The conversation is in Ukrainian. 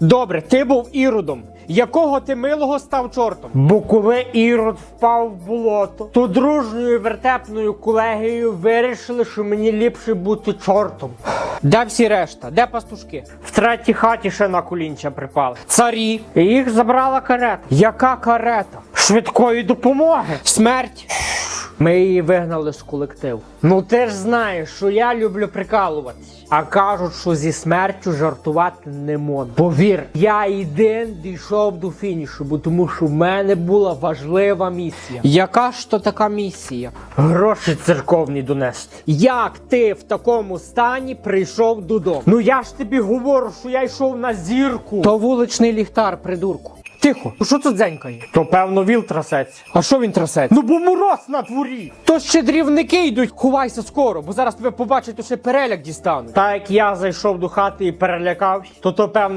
Добре, ти був іродом. Якого ти милого став чортом? Бо коли ірод впав в болото, то дружньою вертепною колегією вирішили, що мені ліпше бути чортом. Де всі решта? Де пастушки? В третій хаті ще на колінча припали. Царі. І їх забрала карета. Яка карета? Швидкої допомоги. Смерть. Ми її вигнали з колективу. Ну ти ж знаєш, що я люблю прикалуватись. А кажуть, що зі смертю жартувати не можна. Повір, я один дійшов до фінішу, бо тому що в мене була важлива місія. Яка ж то така місія? Гроші церковні донести. Як ти в такому стані прийшов додому? Ну я ж тобі говорю, що я йшов на зірку. То вуличний ліхтар, придурку. Тихо, ну що це дзенькає? То певно віл трасеться. А що він трасеться? Ну бо мороз на дворі. То ще дрівники йдуть. Ховайся скоро, бо зараз тебе побачать, то ще переляк дістануть. Так як я зайшов до хати і перелякався, то то певно